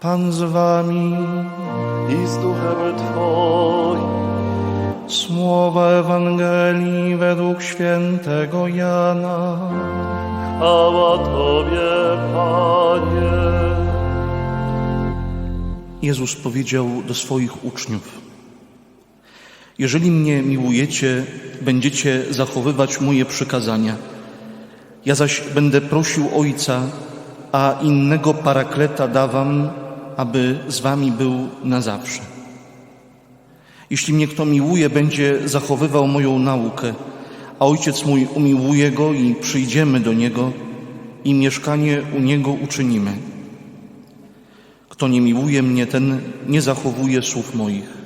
Pan z wami. i z duchem Twoim. Słowa Ewangelii według świętego Jana. Chwała Tobie, Panie. Jezus powiedział do swoich uczniów: Jeżeli mnie miłujecie, będziecie zachowywać moje przykazania. Ja zaś będę prosił Ojca, a innego parakleta dawam, aby z wami był na zawsze. Jeśli mnie kto miłuje, będzie zachowywał moją naukę, a Ojciec mój umiłuje go i przyjdziemy do niego i mieszkanie u niego uczynimy. Kto nie miłuje mnie, ten nie zachowuje słów moich.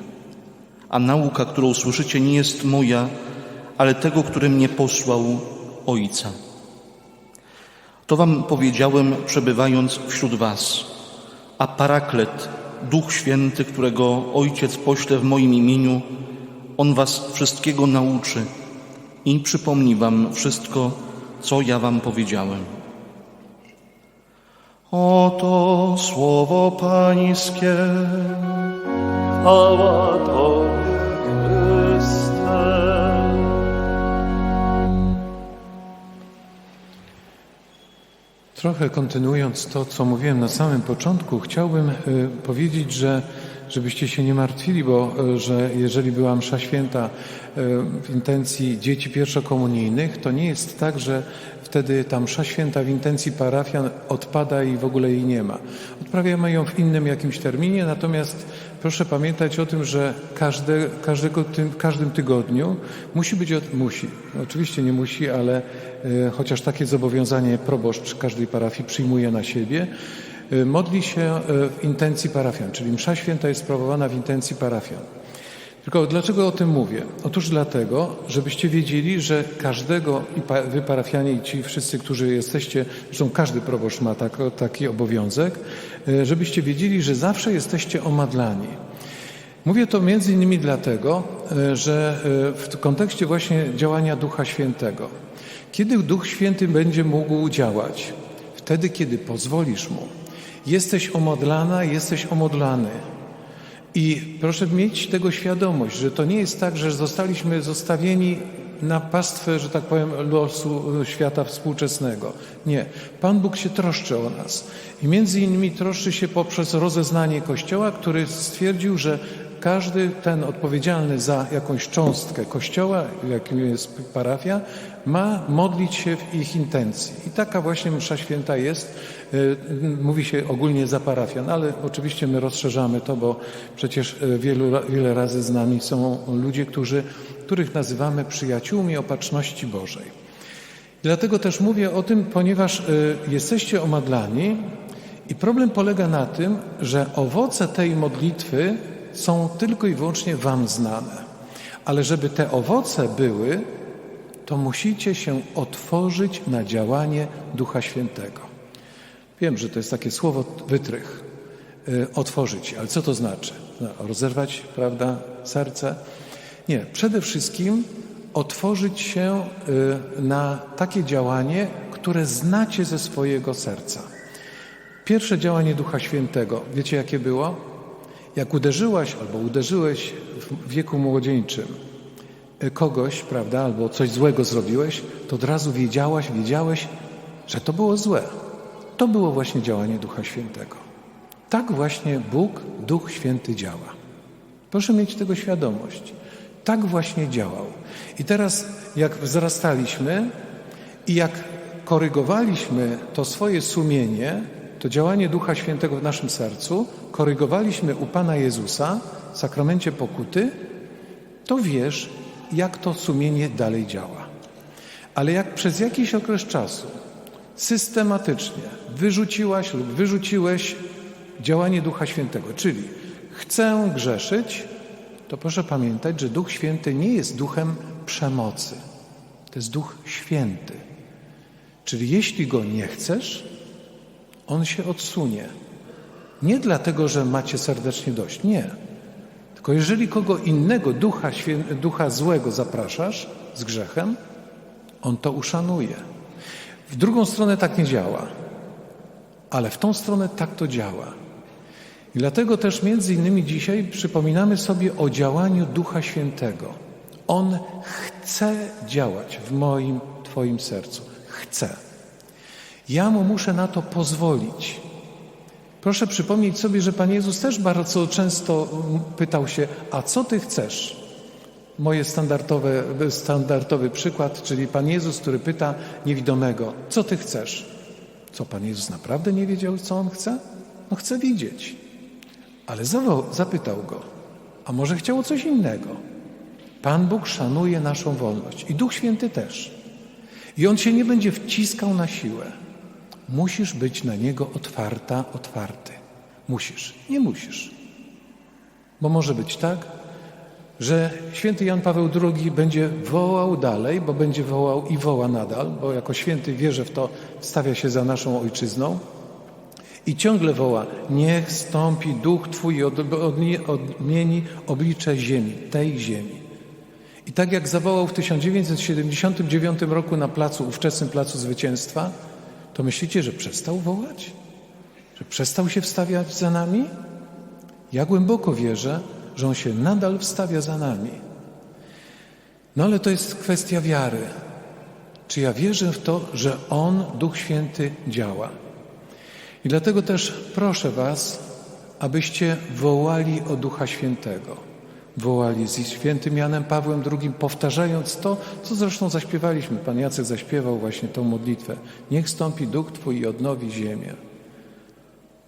A nauka, którą słyszycie, nie jest moja, ale tego, który mnie posłał, Ojca. To wam powiedziałem, przebywając wśród was. A Paraklet, Duch Święty, którego Ojciec pośle w moim imieniu, On was wszystkiego nauczy i przypomni wam wszystko, co ja wam powiedziałem. Oto słowo Pańskie. Chwała Tobie, Chryste. Trochę kontynuując to, co mówiłem na samym początku, chciałbym y, powiedzieć, że żebyście się nie martwili, bo y, że jeżeli była msza święta y, w intencji dzieci pierwszokomunijnych, to nie jest tak, że wtedy ta msza święta w intencji parafian odpada i w ogóle jej nie ma. Odprawiamy ją w innym jakimś terminie, natomiast proszę pamiętać o tym, że każde, każdego, w każdym tygodniu musi być, musi, oczywiście nie musi, ale e, chociaż takie zobowiązanie proboszcz każdej parafii przyjmuje na siebie, e, modli się e, w intencji parafian, czyli msza święta jest sprawowana w intencji parafian. Tylko dlaczego o tym mówię? Otóż dlatego, żebyście wiedzieli, że każdego, i wy parafianie i ci wszyscy, którzy jesteście, zresztą każdy proboszcz ma tak, taki obowiązek, e, żebyście wiedzieli, że zawsze jesteście omadlani. Mówię to między innymi dlatego, e, że e, w kontekście właśnie działania Ducha Świętego. Kiedy Duch Święty będzie mógł działać? Wtedy, kiedy pozwolisz Mu. Jesteś omodlana, jesteś omodlany. I proszę mieć tego świadomość, że to nie jest tak, że zostaliśmy zostawieni na pastwę, że tak powiem, losu świata współczesnego. Nie. Pan Bóg się troszczy o nas. I między innymi troszczy się poprzez rozeznanie Kościoła, który stwierdził, że każdy ten odpowiedzialny za jakąś cząstkę Kościoła, jakim jest parafia, ma modlić się w ich intencji. I taka właśnie msza święta jest. Y, Mówi się ogólnie za parafian, ale oczywiście my rozszerzamy to, bo przecież y, wielu, wiele razy z nami są ludzie, którzy, których nazywamy przyjaciółmi opatrzności Bożej. Dlatego też mówię o tym, ponieważ y, jesteście omadlani i problem polega na tym, że owoce tej modlitwy są tylko i wyłącznie Wam znane. Ale żeby te owoce były, to musicie się otworzyć na działanie Ducha Świętego. Wiem, że to jest takie słowo wytrych. Y, Otworzyć, ale co to znaczy? No, rozerwać, prawda, serce? Nie, przede wszystkim otworzyć się y, na takie działanie, które znacie ze swojego serca. Pierwsze działanie Ducha Świętego, wiecie jakie było? Jak uderzyłaś albo uderzyłeś w wieku młodzieńczym kogoś, prawda, albo coś złego zrobiłeś, to od razu wiedziałaś, wiedziałeś, że to było złe. To było właśnie działanie Ducha Świętego. Tak właśnie Bóg, Duch Święty działa. Proszę mieć tego świadomość. Tak właśnie działał. I teraz, jak wzrastaliśmy i jak korygowaliśmy to swoje sumienie, to działanie Ducha Świętego w naszym sercu, korygowaliśmy u Pana Jezusa w sakramencie pokuty, to wiesz, jak to sumienie dalej działa. Ale jak przez jakiś okres czasu systematycznie wyrzuciłaś lub wyrzuciłeś działanie Ducha Świętego, czyli chcę grzeszyć, to proszę pamiętać, że Duch Święty nie jest duchem przemocy. To jest Duch Święty. Czyli jeśli go nie chcesz, on się odsunie. Nie dlatego, że macie serdecznie dość. Nie. Tylko jeżeli kogo innego ducha, świę... ducha złego zapraszasz z grzechem, on to uszanuje. W drugą stronę tak nie działa, ale w tą stronę tak to działa. I dlatego też między innymi dzisiaj przypominamy sobie o działaniu Ducha Świętego. On chce działać w moim, Twoim sercu. Chce. Ja mu muszę na to pozwolić. Proszę przypomnieć sobie, że Pan Jezus też bardzo często pytał się: A co Ty chcesz? Moje standardowe, standardowy przykład, czyli Pan Jezus, który pyta niewidomego: Co Ty chcesz? Co Pan Jezus naprawdę nie wiedział, co on chce? No, chce widzieć. Ale zapytał go: A może chciało coś innego? Pan Bóg szanuje naszą wolność i Duch Święty też. I on się nie będzie wciskał na siłę. Musisz być na niego otwarta, otwarty. Musisz, nie musisz. Bo może być tak, że święty Jan Paweł II będzie wołał dalej, bo będzie wołał i woła nadal, bo jako święty wierzę w to, stawia się za naszą ojczyzną i ciągle woła: Niech stąpi duch Twój i od, odmie- odmieni oblicze ziemi, tej ziemi. I tak jak zawołał w 1979 roku na placu, ówczesnym placu Zwycięstwa, to myślicie, że przestał wołać? Że przestał się wstawiać za nami? Ja głęboko wierzę, że on się nadal wstawia za nami. No ale to jest kwestia wiary. Czy ja wierzę w to, że On, Duch Święty, działa? I dlatego też proszę Was, abyście wołali o Ducha Świętego. Wołali z świętym Janem Pawłem II, powtarzając to, co zresztą zaśpiewaliśmy. Pan Jacek zaśpiewał właśnie tą modlitwę. Niech stąpi Duch Twój i odnowi ziemię.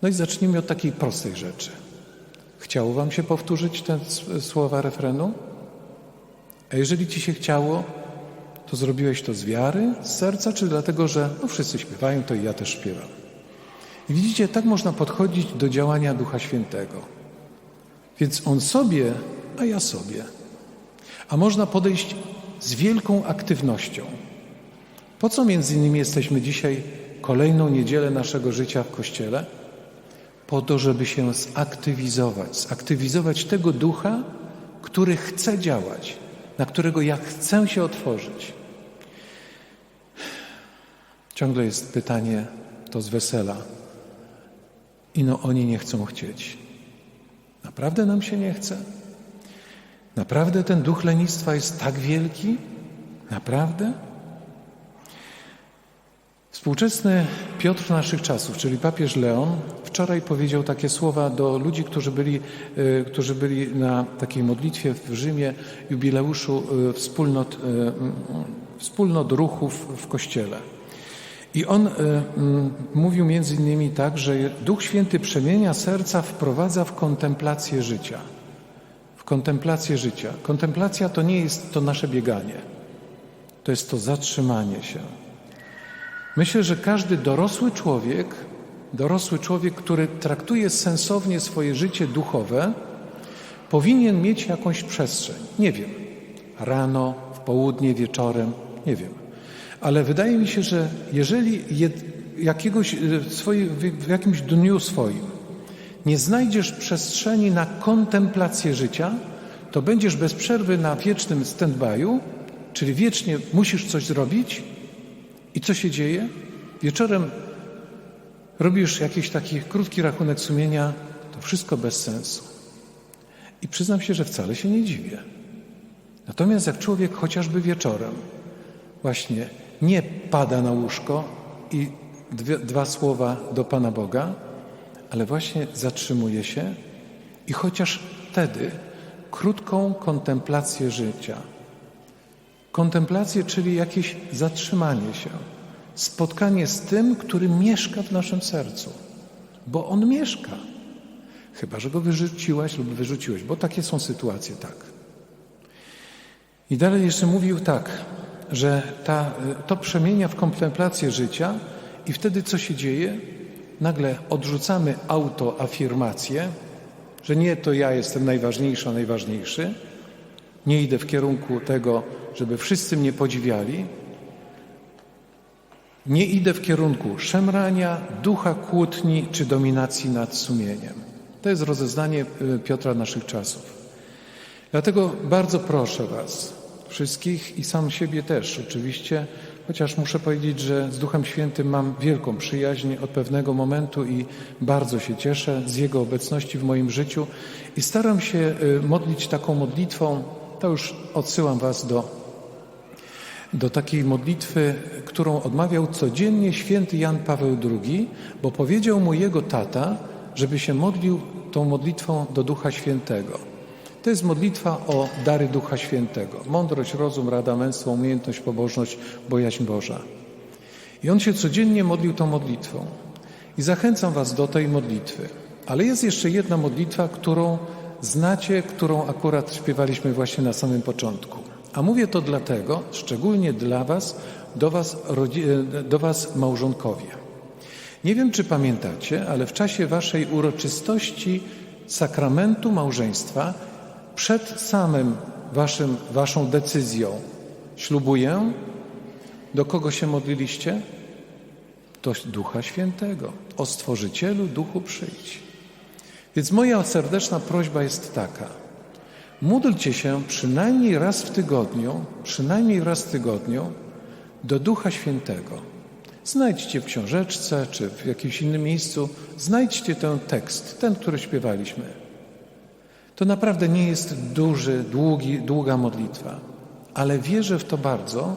No i zacznijmy od takiej prostej rzeczy. Chciało Wam się powtórzyć te słowa refrenu? A jeżeli Ci się chciało, to zrobiłeś to z wiary, z serca, czy dlatego, że no, wszyscy śpiewają, to i ja też śpiewam? I widzicie, tak można podchodzić do działania Ducha Świętego. Więc On sobie, a ja sobie. A można podejść z wielką aktywnością. Po co między innymi jesteśmy dzisiaj kolejną niedzielę naszego życia w Kościele? Po to, żeby się zaktywizować, zaktywizować tego ducha, który chce działać, na którego ja chcę się otworzyć. Ciągle jest pytanie to z wesela. I no oni nie chcą chcieć. Naprawdę nam się nie chce? Naprawdę ten duch lenistwa jest tak wielki? Naprawdę? Współczesny Piotr naszych czasów, czyli papież Leon, wczoraj powiedział takie słowa do ludzi, którzy byli, e, którzy byli na takiej modlitwie w Rzymie, jubileuszu e, wspólnot, e, wspólnot ruchów w Kościele. I on mówił między innymi tak, że Duch Święty przemienia serca, wprowadza w kontemplację życia. Kontemplację życia. Kontemplacja to nie jest to nasze bieganie. To jest to zatrzymanie się. Myślę, że każdy dorosły człowiek, dorosły człowiek, który traktuje sensownie swoje życie duchowe, powinien mieć jakąś przestrzeń. Nie wiem, rano, w południe, wieczorem, nie wiem. Ale wydaje mi się, że jeżeli jakiegoś, e, w, w jakimś dniu swoim nie znajdziesz przestrzeni na kontemplację życia, to będziesz bez przerwy na wiecznym stand-by'u, czyli wiecznie musisz coś zrobić, i co się dzieje? Wieczorem robisz jakiś taki krótki rachunek sumienia, to wszystko bez sensu. I przyznam się, że wcale się nie dziwię. Natomiast jak człowiek chociażby wieczorem właśnie nie pada na łóżko i dwie, dwa słowa do Pana Boga, ale właśnie zatrzymuje się i chociaż wtedy krótką kontemplację życia, Kontemplację, czyli jakieś zatrzymanie się, spotkanie z tym, który mieszka w naszym sercu, bo on mieszka. Chyba, że go wyrzuciłaś lub wyrzuciłeś, bo takie są sytuacje, tak. I dalej jeszcze mówił tak, że ta, to przemienia w kontemplację życia i wtedy co się dzieje? Nagle odrzucamy autoafirmację, że nie to ja jestem najważniejszy, a najważniejszy, nie idę w kierunku tego, żeby wszyscy mnie podziwiali. Nie idę w kierunku szemrania, ducha kłótni czy dominacji nad sumieniem. To jest rozeznanie y, Piotra naszych czasów. Dlatego bardzo proszę Was, wszystkich i sam siebie też oczywiście, chociaż muszę powiedzieć, że z Duchem Świętym mam wielką przyjaźń od pewnego momentu i bardzo się cieszę z Jego obecności w moim życiu i staram się y, modlić taką modlitwą, to już odsyłam Was do do takiej modlitwy, którą odmawiał codziennie święty Jan Paweł II, bo powiedział mu jego tata, żeby się modlił tą modlitwą do Ducha Świętego. To jest modlitwa o dary Ducha Świętego. Mądrość, rozum, rada, męstwo, umiejętność, pobożność, bojaźń Boża. I on się codziennie modlił tą modlitwą. I zachęcam Was do tej modlitwy. Ale jest jeszcze jedna modlitwa, którą znacie, którą akurat śpiewaliśmy właśnie na samym początku. A mówię to dlatego, szczególnie dla Was, do Was, do was małżonkowie. Nie wiem, czy pamiętacie, ale w czasie Waszej uroczystości sakramentu małżeństwa, przed samym waszym, Waszą decyzją, ślubuję, do kogo się modliliście? Do Ducha Świętego. O Stworzycielu, Duchu przyjdź. Więc moja serdeczna prośba jest taka. Módlcie się przynajmniej raz w tygodniu, przynajmniej raz w tygodniu do Ducha Świętego. Znajdźcie w książeczce czy w jakimś innym miejscu, znajdźcie ten tekst, ten, który śpiewaliśmy. To naprawdę nie jest duży, długi, długa modlitwa, ale wierzę w to bardzo,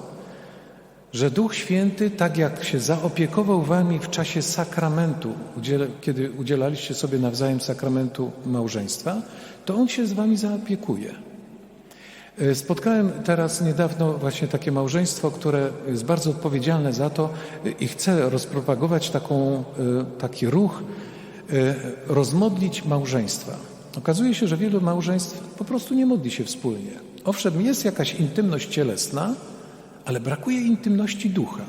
że Duch Święty, tak jak się zaopiekował wami w czasie sakramentu, kiedy udzielaliście sobie nawzajem sakramentu małżeństwa, to On się z wami zaopiekuje. E, Spotkałem teraz niedawno właśnie takie małżeństwo, które jest bardzo odpowiedzialne za to e, i chce rozpropagować taką, e, taki ruch, rozmodlić małżeństwa. Okazuje się, że wielu małżeństw po prostu nie modli się wspólnie. Owszem, jest jakaś intymność cielesna, ale brakuje intymności ducha.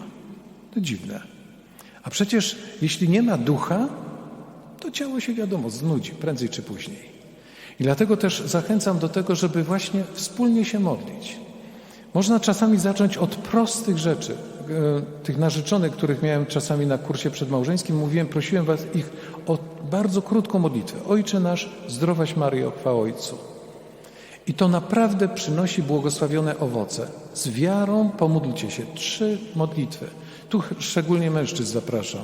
To dziwne. A przecież jeśli nie ma ducha, to ciało się wiadomo znudzi, prędzej czy później. I dlatego też zachęcam do tego, żeby właśnie wspólnie się modlić. Można czasami zacząć od prostych rzeczy. E, Tych narzeczonych, których miałem czasami na kursie przedmałżeńskim, mówiłem, prosiłem was ich o bardzo krótką modlitwę. Ojcze nasz, zdrowaś Maryjo, chwała Ojcu. I to naprawdę przynosi błogosławione owoce. Z wiarą pomódlcie się. Trzy modlitwy. Tu szczególnie mężczyzn zapraszam.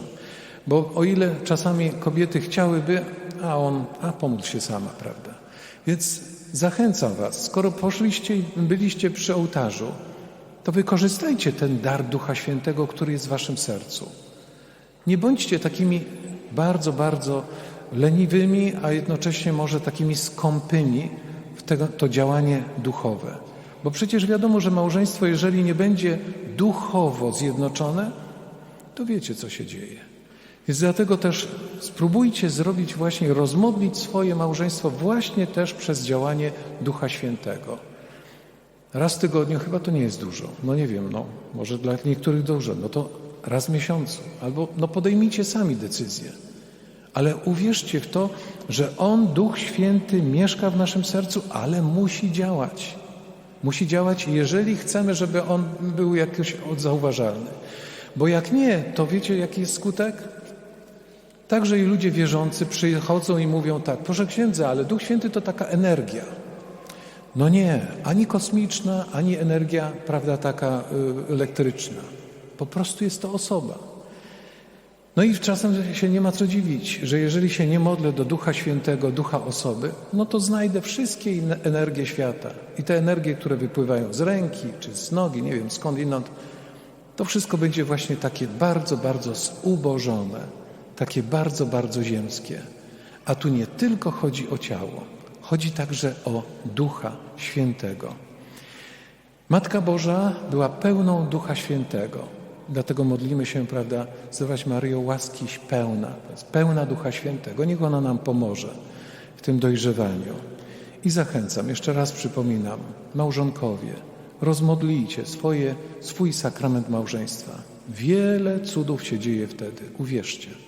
Bo o ile czasami kobiety chciałyby, a on, a pomódl się sama, prawda? Więc zachęcam Was, skoro poszliście byliście przy ołtarzu, to wykorzystajcie ten dar Ducha Świętego, który jest w Waszym sercu. Nie bądźcie takimi bardzo, bardzo leniwymi, a jednocześnie może takimi skąpymi w tego, to działanie duchowe. Bo przecież wiadomo, że małżeństwo, jeżeli nie będzie duchowo zjednoczone, to wiecie, co się dzieje. Więc dlatego też spróbujcie zrobić właśnie, rozmodlić swoje małżeństwo właśnie też przez działanie Ducha Świętego. Raz w tygodniu chyba to nie jest dużo. No nie wiem, no może dla niektórych dużo. No to raz w miesiącu. Albo no podejmijcie sami decyzję. Ale uwierzcie w to, że On, Duch Święty, mieszka w naszym sercu, ale musi działać. Musi działać, jeżeli chcemy, żeby On był jakoś zauważalny. Bo jak nie, to wiecie, jaki jest skutek? Także i ludzie wierzący przychodzą i mówią tak, proszę księdza, ale Duch Święty to taka energia. No nie, ani kosmiczna, ani energia, prawda, taka y, elektryczna. Po prostu jest to osoba. No i czasem się nie ma co dziwić, że jeżeli się nie modlę do Ducha Świętego, Ducha osoby, no to znajdę wszystkie inne energie świata. I te energie, które wypływają z ręki, czy z nogi, nie wiem skąd inąd, to wszystko będzie właśnie takie bardzo, bardzo zubożone, takie bardzo, bardzo ziemskie. A tu nie tylko chodzi o ciało, chodzi także o Ducha Świętego. Matka Boża była pełną Ducha Świętego. Dlatego modlimy się, prawda, zdrowaś Maryjo, łaskiś pełna, pełna Ducha Świętego. Niech ona nam pomoże w tym dojrzewaniu. I zachęcam, jeszcze raz przypominam, małżonkowie, rozmodlijcie swoje, swój sakrament małżeństwa. Wiele cudów się dzieje wtedy, uwierzcie.